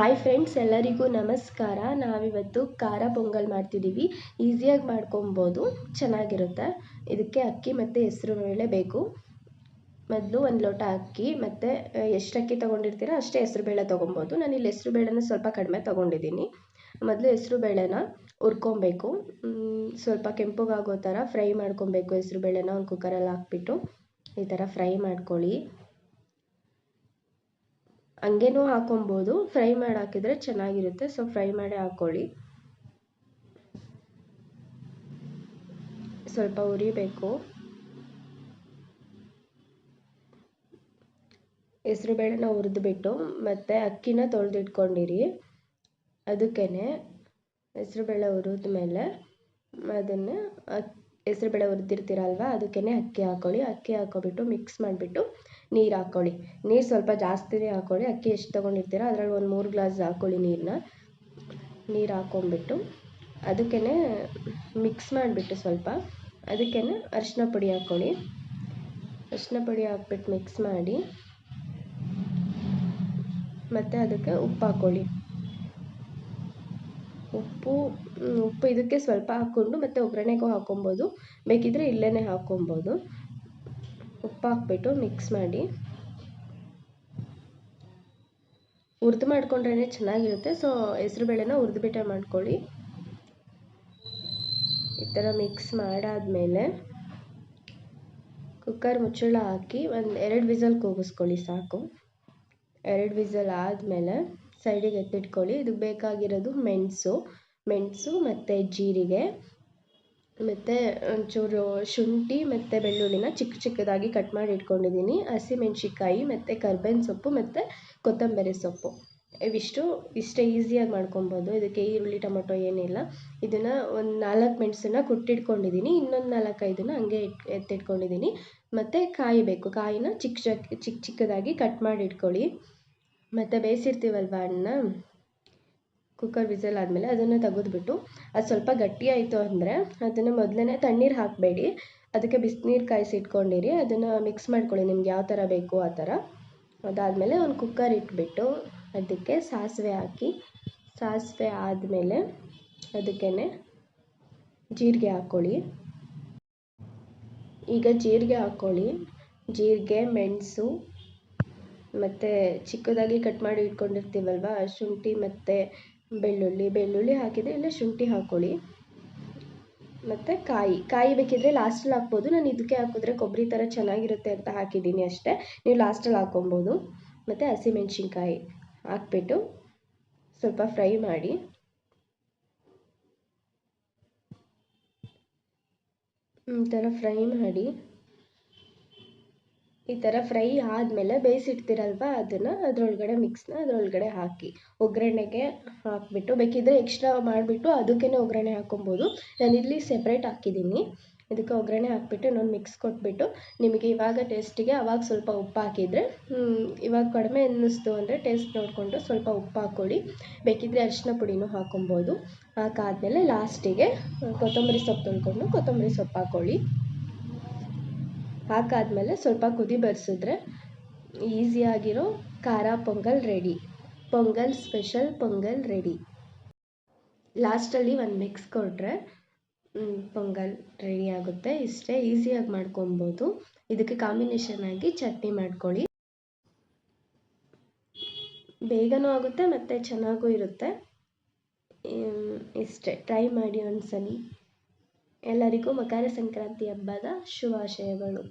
Hi friends ಎಲ್ಲರಿಗೂ ನಮಸ್ಕಾರ. ನಾವಿವತ್ತು ಖಾರ ಪೊಂಗಲ್ ಮಾಡ್ತಿದ್ದೀವಿ ಈಸಿಯಾಗಿ ಮಾಡ್ಕೊಬೋದು. ಚೆನ್ನಾಗಿರುತ್ತೆ. ಇದಕ್ಕೆ ಅಕ್ಕಿ ಮತ್ತು ಹೆಸ್ರು ಬೇಳೆ ಬೇಕು. ಮೊದಲು ಒಂದು ಲೋಟ ಅಕ್ಕಿ, ಮತ್ತು ಎಷ್ಟು ಅಕ್ಕಿ ತೊಗೊಂಡಿರ್ತೀರ ಅಷ್ಟೇ ಹೆಸ್ರು ಬೇಳೆ ತೊಗೊಬೋದು. ನಾನು ಇಲ್ಲಿ ಹೆಸ್ರು ಬೇಳೆನ ಸ್ವಲ್ಪ ಕಡಿಮೆ ತೊಗೊಂಡಿದ್ದೀನಿ. ಮೊದಲು ಹೆಸರು ಬೇಳೆನ ಹುರ್ಕೊಬೇಕು. ಸ್ವಲ್ಪ ಕೆಂಪಗಾಗೋ ಥರ ಫ್ರೈ ಮಾಡ್ಕೊಬೇಕು ಹೆಸರು ಬೇಳೆನ ಒಂದು ಕುಕ್ಕರಲ್ಲಿ ಹಾಕ್ಬಿಟ್ಟು. ಈ ಥರ ಫ್ರೈ ಮಾಡ್ಕೊಳ್ಳಿ. ಹಂಗೇನೂ ಹಾಕೊಬೋದು. ಫ್ರೈ ಮಾಡಿ ಹಾಕಿದರೆ ಚೆನ್ನಾಗಿರುತ್ತೆ. ಸೊ ಫ್ರೈ ಮಾಡಿ ಹಾಕ್ಕೊಳ್ಳಿ. ಸ್ವಲ್ಪ ಉರಿಬೇಕು ಹೆಸ್ರುಬೇಳೆನ ಹುರಿದ್ಬಿಟ್ಟು ಮತ್ತು ಅಕ್ಕಿನ ತೊಳೆದಿಟ್ಕೊಂಡಿರಿ. ಅದಕ್ಕೇ ಹೆಸ್ರುಬೇಳೆ ಹುರಿದ ಮೇಲೆ ಅದನ್ನು ಅಕ್ ಹೆಸ್ರುಬೇಳೆ ಹುರಿದಿರ್ತೀರಲ್ವ ಅದಕ್ಕೇ ಅಕ್ಕಿ ಹಾಕ್ಕೊಳ್ಳಿ. ಅಕ್ಕಿ ಹಾಕ್ಕೊಬಿಟ್ಟು ಮಿಕ್ಸ್ ಮಾಡಿಬಿಟ್ಟು ನೀರು ಹಾಕ್ಕೊಳ್ಳಿ ನೀರು ಸ್ವಲ್ಪ ಜಾಸ್ತಿನೇ ಹಾಕ್ಕೊಳ್ಳಿ ಅಕ್ಕಿ ಎಷ್ಟು ತೊಗೊಂಡಿರ್ತೀರ ಅದರಲ್ಲಿ ಒಂದು ಮೂರು ಗ್ಲಾಸ್ ಹಾಕ್ಕೊಳ್ಳಿ ನೀರನ್ನ ನೀರು ಹಾಕ್ಕೊಂಬಿಟ್ಟು ಅದಕ್ಕೇ ಮಿಕ್ಸ್ ಮಾಡಿಬಿಟ್ಟು ಸ್ವಲ್ಪ ಅದಕ್ಕೇ ಅರಿಶಿನ ಪುಡಿ ಹಾಕ್ಕೊಳ್ಳಿ ಅರಿಶಿನ ಪುಡಿ ಹಾಕ್ಬಿಟ್ಟು ಮಿಕ್ಸ್ ಮಾಡಿ ಮತ್ತು ಅದಕ್ಕೆ ಉಪ್ಪು ಹಾಕ್ಕೊಳ್ಳಿ ಉಪ್ಪು ಉಪ್ಪು ಇದಕ್ಕೆ ಸ್ವಲ್ಪ ಹಾಕ್ಕೊಂಡು ಮತ್ತು ಒಗ್ಗರಣೆಗೂ ಹಾಕ್ಕೊಬೋದು ಬೇಕಿದ್ದರೆ ಇಲ್ಲೇ ಹಾಕ್ಕೊಬೋದು ಉಪ್ಪು ಹಾಕ್ಬಿಟ್ಟು ಮಿಕ್ಸ್ ಮಾಡಿ. ಹುರ್ದು ಮಾಡ್ಕೊಂಡ್ರೇ ಚೆನ್ನಾಗಿರುತ್ತೆ. ಸೊ ಹೆಸ್ರುಬೇಳೆನ ಹುರಿದ್ಬಿಟ್ಟೆ ಮಾಡ್ಕೊಳ್ಳಿ. ಈ ಥರ ಮಿಕ್ಸ್ ಮಾಡಾದಮೇಲೆ ಕುಕ್ಕರ್ ಮುಚ್ಚಳ ಹಾಕಿ ಒಂದು ಎರಡು ವಿಸಲ್ ಕೂಗಿಸ್ಕೊಳ್ಳಿ ಸಾಕು. ಎರಡು ವಿಸಲ್ ಆದಮೇಲೆ ಸೈಡಿಗೆ ಎತ್ತಿಟ್ಕೊಳ್ಳಿ. ಇದಕ್ಕೆ ಬೇಕಾಗಿರೋದು ಮೆಣಸು. ಮೆಣಸು ಮತ್ತು ಜೀರಿಗೆ. ಮತ್ತು ಒಂಚೂರು ಶುಂಠಿ ಮತ್ತು ಬೆಳ್ಳುಳ್ಳಿನ ಚಿಕ್ಕ ಚಿಕ್ಕದಾಗಿ ಕಟ್ ಮಾಡಿ ಇಟ್ಕೊಂಡಿದ್ದೀನಿ. ಹಸಿಮೆಣ್ಸಿಕಾಯಿ ಮತ್ತು ಕರ್ಬೇವಿನ ಸೊಪ್ಪು ಮತ್ತು ಕೊತ್ತಂಬರಿ ಸೊಪ್ಪು. ಇವಿಷ್ಟು ಇಷ್ಟೇ ಈಸಿಯಾಗಿ ಮಾಡ್ಕೊಬೋದು. ಇದಕ್ಕೆ ಈರುಳ್ಳಿ, ಟೊಮೊಟೊ ಏನಿಲ್ಲ. ಇದನ್ನು ಒಂದು ನಾಲ್ಕು ಮೆಣಸನ್ನ ಕುಟ್ಟಿಟ್ಕೊಂಡಿದ್ದೀನಿ. ಇನ್ನೊಂದು ನಾಲ್ಕೈದನ್ನ ಹಂಗೆ ಇಟ್ಟು ಎತ್ತಿಟ್ಕೊಂಡಿದ್ದೀನಿ. ಮತ್ತು ಕಾಯಿ ಬೇಕು. ಕಾಯಿನ ಚಿಕ್ಕ ಚಿಕ್ಕ ಚಿಕ್ಕ ಚಿಕ್ಕದಾಗಿ ಕಟ್ ಮಾಡಿ ಇಟ್ಕೊಳ್ಳಿ. ಮತ್ತು ಬೇಯಿಸಿರ್ತೀವಲ್ವ ಅನ್ನ? ಕುಕ್ಕರ್ ವಿಸಲ್ ಆದಮೇಲೆ ಅದನ್ನು ತೆಗೆದ್ಬಿಟ್ಟು ಅದು ಸ್ವಲ್ಪ ಗಟ್ಟಿ ಆಯಿತು ಅಂದರೆ ಅದನ್ನು ಮೊದಲೇ ತಣ್ಣೀರು ಹಾಕಬೇಡಿ. ಅದಕ್ಕೆ ಬಿಸಿನೀರು ಕಾಯಿಸಿ ಇಟ್ಕೊಂಡಿರಿ. ಅದನ್ನು ಮಿಕ್ಸ್ ಮಾಡ್ಕೊಳ್ಳಿ ನಿಮ್ಗೆ ಯಾವ ಥರ ಬೇಕು ಆ ಥರ ಅದಾದಮೇಲೆ ಒಂದು ಕುಕ್ಕರ್ ಇಟ್ಬಿಟ್ಟು ಅದಕ್ಕೆ ಸಾಸಿವೆ ಹಾಕಿ, ಸಾಸಿವೆ ಆದಮೇಲೆ ಅದಕ್ಕೇ ಜೀರಿಗೆ ಹಾಕ್ಕೊಳ್ಳಿ. ಈಗ ಜೀರಿಗೆ ಹಾಕ್ಕೊಳ್ಳಿ. ಜೀರಿಗೆ, ಮೆಣಸು ಮತ್ತು ಚಿಕ್ಕದಾಗಿ ಕಟ್ ಮಾಡಿ ಇಟ್ಕೊಂಡಿರ್ತೀವಲ್ವ? ಶುಂಠಿ ಮತ್ತು ಬೆಳ್ಳುಳ್ಳಿ ಬೆಳ್ಳುಳ್ಳಿ ಹಾಕಿದರೆ ಇಲ್ಲ ಶುಂಠಿ ಹಾಕ್ಕೊಳ್ಳಿ ಮತ್ತು ಕಾಯಿ ಕಾಯಿ ಬೇಕಿದ್ದರೆ ಲಾಸ್ಟಲ್ಲಿ ಹಾಕ್ಬೋದು. ನಾನು ಇದಕ್ಕೆ ಹಾಕಿದ್ರೆ ಕೊಬ್ಬರಿ ಥರ ಚೆನ್ನಾಗಿರುತ್ತೆ ಅಂತ ಹಾಕಿದ್ದೀನಿ ಅಷ್ಟೇ. ನೀವು ಲಾಸ್ಟಲ್ಲಿ ಹಾಕ್ಕೊಬೋದು. ಮತ್ತು ಹಸಿಮೆಣ್ಸಿನ್ಕಾಯಿ ಹಾಕ್ಬಿಟ್ಟು ಸ್ವಲ್ಪ ಫ್ರೈ ಮಾಡಿ. ಈ ಥರ ಫ್ರೈ ಮಾಡಿ. ಈ ಥರ ಫ್ರೈ ಆದಮೇಲೆ ಬೇಯಿಸಿಡ್ತೀರಲ್ವ ಅದನ್ನು ಅದರೊಳಗಡೆ ಮಿಕ್ಸ್ನ ಅದರೊಳಗಡೆ ಹಾಕಿ. ಒಗ್ಗರಣೆಗೆ ಹಾಕಿಬಿಟ್ಟು ಬೇಕಿದ್ದರೆ ಎಕ್ಸ್ಟ್ರಾ ಮಾಡಿಬಿಟ್ಟು ಅದಕ್ಕೇ ಒಗ್ಗರಣೆ ನಾನು ಇಲ್ಲಿ ಸೆಪ್ರೇಟ್ ಹಾಕಿದ್ದೀನಿ. ಇದಕ್ಕೆ ಒಗ್ಗರಣೆ ಹಾಕ್ಬಿಟ್ಟು ಇನ್ನೊಂದು ಮಿಕ್ಸ್ ಕೊಟ್ಬಿಟ್ಟು ನಿಮಗೆ ಇವಾಗ ಟೇಸ್ಟಿಗೆ ಅವಾಗ ಸ್ವಲ್ಪ ಉಪ್ಪು ಹಾಕಿದರೆ ಇವಾಗ ಕಡಿಮೆ ಅನ್ನಿಸ್ತು ಅಂದರೆ ಟೇಸ್ಟ್ ನೋಡಿಕೊಂಡು ಸ್ವಲ್ಪ ಉಪ್ಪು ಹಾಕ್ಕೊಳ್ಳಿ. ಬೇಕಿದ್ದರೆ ಅರಿಶಿನ ಪುಡಿನೂ ಹಾಕ್ಕೊಬೋದು. ಹಾಕಾದ್ಮೇಲೆ ಲಾಸ್ಟಿಗೆ ಕೊತ್ತಂಬರಿ ಸೊಪ್ಪು ತೊಳ್ಕೊಂಡು ಕೊತ್ತಂಬರಿ ಸೊಪ್ಪು ಹಾಕ್ಕೊಳ್ಳಿ. ಹಾಕಾದ್ಮೇಲೆ ಸ್ವಲ್ಪ ಕುದಿ ಬರ್ಸಿದ್ರೆ ಈಸಿಯಾಗಿರೋ ಖಾರ pongal ready. Pongal special pongal ready. ಲಾಸ್ಟಲ್ಲಿ ಒಂದು ಮಿಕ್ಸ್ ಕೊಟ್ಟರೆ ಪೊಂಗಲ್ ರೆಡಿ ಆಗುತ್ತೆ. ಇಷ್ಟೇ ಈಸಿಯಾಗಿ ಮಾಡ್ಕೊಬೋದು. ಇದಕ್ಕೆ ಕಾಂಬಿನೇಷನ್ ಆಗಿ ಚಟ್ನಿ ಮಾಡ್ಕೊಳ್ಳಿ. ಬೇಗನೂ ಆಗುತ್ತೆ ಮತ್ತು ಚೆನ್ನಾಗೂ ಇರುತ್ತೆ. ಇಷ್ಟೇ. ಟ್ರೈ ಮಾಡಿ ಒಂದ್ಸಲಿ. ಎಲ್ಲರಿಗೂ ಮಕರ ಸಂಕ್ರಾಂತಿ ಹಬ್ಬದ ಶುಭಾಶಯಗಳು.